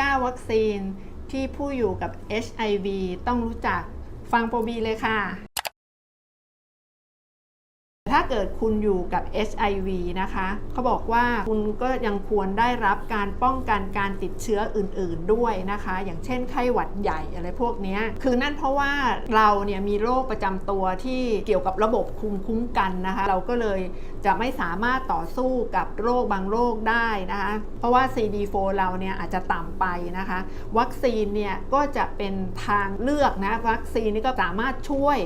9 วัคซีนที่ผู้อยู่กับ HIV ต้องรู้จักฟังโปรบีเลยค่ะ ถ้าเกิดคุณอยู่กับ HIV นะคะเขาบอกว่าคุณก็ยังควรได้รับการป้องกันการติดเชื้ออื่น ๆด้วยนะคะ อย่างเช่นไข้หวัดใหญ่อะไรพวกนี้คือนั่นเพราะว่าเราเนี่ยมีโรคประจำตัวที่เกี่ยวกับระบบภูมิคุ้มกันนะคะ เราก็เลยจะไม่สามารถต่อสู้กับโรคบางโรคได้นะคะ เพราะว่า CD4 เราเนี่ยอาจจะต่ำไปนะคะ วัคซีนเนี่ยก็จะเป็นทางเลือกนะ วัคซีนนี่ก็สามารถช่วย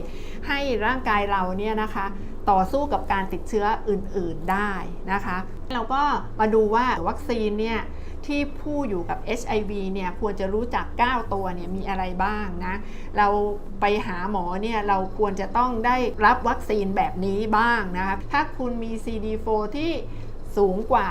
ให้ร่างกายเราเนี่ยนะคะ ต่อสู้กับการติดเชื้ออื่นๆได้นะคะ เราก็มาดูว่าวัคซีนเนี่ยที่ผู้อยู่กับ HIV เนี่ยควรจะรู้จัก 9 ตัวเนี่ยมีอะไรบ้างนะ เราไปหาหมอเนี่ยเราควรจะต้องได้รับวัคซีนแบบนี้บ้างนะคะถ้าคุณมี CD4 ที่สูงกว่า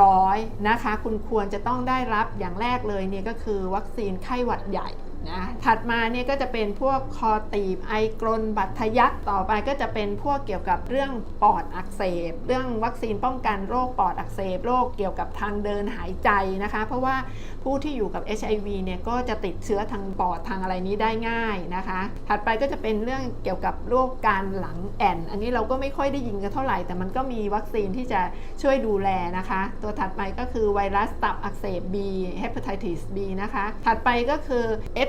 200 นะคะ คุณควรจะต้องได้รับอย่างแรกเลยเนี่ยก็คือวัคซีนไข้หวัดใหญ่ นะถัดมาเนี่ยก็จะเป็นพวกคอตีบไอกรนบัตทะยักต่อไปก็จะเป็นพวกเกี่ยวกับเรื่องปอดอักเสบ เรื่องวัคซีนป้องกันโรคปอดอักเสบโรคเกี่ยวกับทางเดินหายใจนะคะ เพราะว่าผู้ที่อยู่กับ HIV เนี่ยก็จะติดเชื้อทางปอดทางอะไรนี้ได้ง่ายนะคะ ถัดไปก็จะเป็นเรื่องเกี่ยวกับโรคการหลังแอนอันนี้เราก็ไม่ค่อยได้ยินกันเท่าไหร่ แต่มันก็มีวัคซีนที่จะช่วยดูแลนะคะ ตัวถัดไปก็คือไวรัสตับอักเสบ B hepatitis B นะคะ ถัดไปก็คือ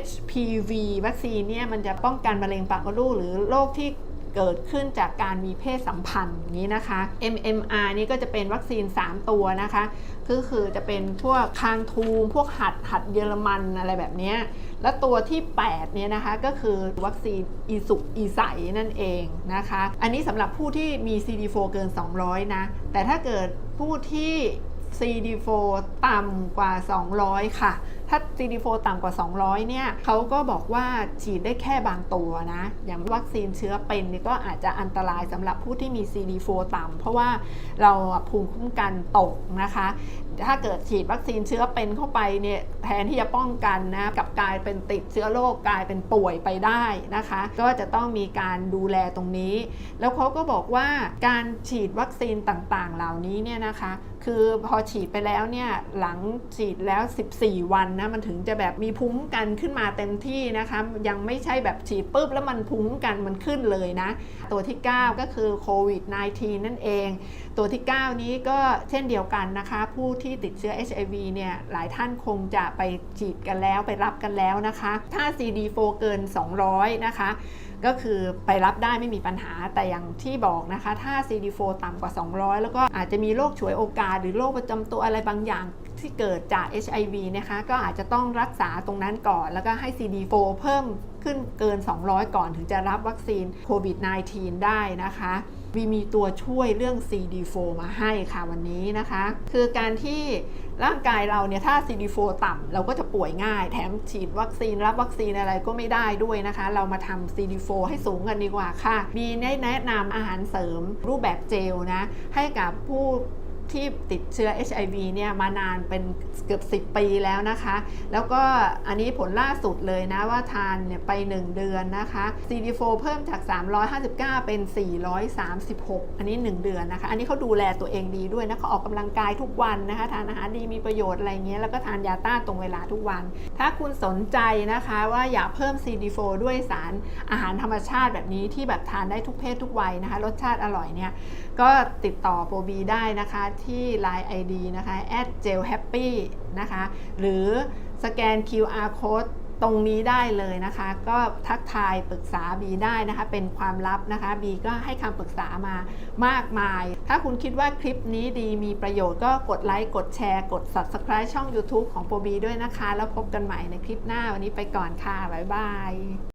HPV วัคซีนเนี่ยมันจะป้องกันมะเร็งปากมดลูกหรือโรคที่เกิดขึ้นจากการมีเพศสัมพันธ์นี้นะคะ MMR นี่ก็จะเป็นวัคซีน 3 ตัวนะคะ ก็คือจะเป็นพวกคางทูม พวกหัดหัดเยอรมันอะไรแบบนี้ และตัวที่ 8 เนี่ยนะคะก็คือวัคซีนอีสุกอีใสนั่นเองนะคะ อันนี้สำหรับผู้ที่มี CD4 เกิน 200 นะ แต่ถ้าเกิดผู้ที่ CD4 ต่ำกว่า 200 ค่ะ ถ้า CD4 ต่ำกว่า 200 เนี่ยเขาก็บอกว่าฉีดได้แค่บางตัวนะ อย่างวัคซีนเชื้อเป็นนี่ก็อาจจะอันตรายสำหรับผู้ที่มี CD4 ต่ำเพราะว่าเราภูมิคุ้มกันตกนะคะ ถ้าเกิดฉีดวัคซีนเชื้อเป็นเข้าไปเนี่ยแทนที่จะป้องกันนะกับกลายเป็นติดเชื้อโรคกลายเป็นป่วยไปได้นะคะ ก็จะต้องมีการดูแลตรงนี้ แล้วเขาก็บอกว่าการฉีดวัคซีนต่างๆ เหล่านี้เนี่ยนะคะ คือพอฉีดไปแล้วเนี่ยหลังฉีดแล้ว 14 วันนะมันถึงจะแบบมีภูมิคุ้มกันขึ้นมาเต็มที่นะคะยังไม่ใช่แบบฉีดปุ๊บแล้วมันภูมิคุ้มกันมันขึ้นเลยนะ ตัวที่ 9 ก็คือโควิด -19 นั่นเอง ตัวที่ 9 นี้ก็เช่นเดียวกันนะคะ ผู้ที่ติดเชื้อ HIV เนี่ยหลายท่านคงจะไปฉีดกันแล้วไปรับกันแล้วนะคะ ถ้า CD4 เกิน 200 นะคะก็คือไปรับได้ไม่มีปัญหาแต่อย่างที่บอกนะคะ ถ้า CD4 ต่ำกว่า 200 แล้วก็อาจจะมีโรคฉวยโอกาสหรือโรคประจำตัวอะไรบางอย่าง ที่เกิดจาก HIV นะคะก็อาจจะต้องรักษาตรงนั้นก่อน แล้วก็ให้ CD4 เพิ่มขึ้นเกิน 200 ก่อนถึงจะรับวัคซีนโควิด -19 ได้นะคะวีมีตัวช่วยเรื่อง CD4 มาให้ค่ะวันนี้นะคะ คือการที่ร่างกายเราเนี่ยถ้า CD4 ต่ำเราก็จะป่วยง่าย แถมฉีดวัคซีนรับวัคซีนอะไรก็ไม่ได้ด้วยนะคะ เรามาทำ CD4 ให้สูงกันดีกว่าค่ะ มีแนะนำอาหารเสริมรูปแบบเจลนะ ให้กับผู้ ที่ติดเชื้อ HIV เนี่ยมานานเป็นเกือบ 10 ปีแล้วนะคะ แล้วก็อันนี้ผลล่าสุดเลยนะว่าทานเนี่ยไป 1 เดือนนะคะ CD4 เพิ่มจาก 359 เป็น 436 อันนี้ 1 เดือนนะคะ อันนี้เขาดูแลตัวเองดีด้วยนะเขาออกกำลังกายทุกวันนะคะ ทานอาหารดีมีประโยชน์อะไรเงี้ยแล้วก็ทานยาต้านตรงเวลาทุกวัน ถ้าคุณสนใจนะคะว่าอยากเพิ่ม CD4 ด้วยสารอาหารธรรมชาติแบบนี้ที่แบบทานได้ทุกเพศทุกวัยนะคะ รสชาติอร่อยเนี่ยก็ติดต่อโปรบีได้นะคะที่ Line ID นะคะ @gelhappy นะคะ หรือสแกน QR code ตรงนี้ได้เลยนะคะ ก็ทักทายปรึกษาบีได้นะคะ เป็นความลับนะคะบีก็ให้คำปรึกษามามากมาย ถ้าคุณคิดว่าคลิปนี้ดีมีประโยชน์ก็กดไลค์ กดแชร์ กด Subscribe ช่อง YouTube ของโปรบีด้วยนะคะ แล้วพบกันใหม่ในคลิปหน้าวันนี้ไปก่อนค่ะ บ๊ายบาย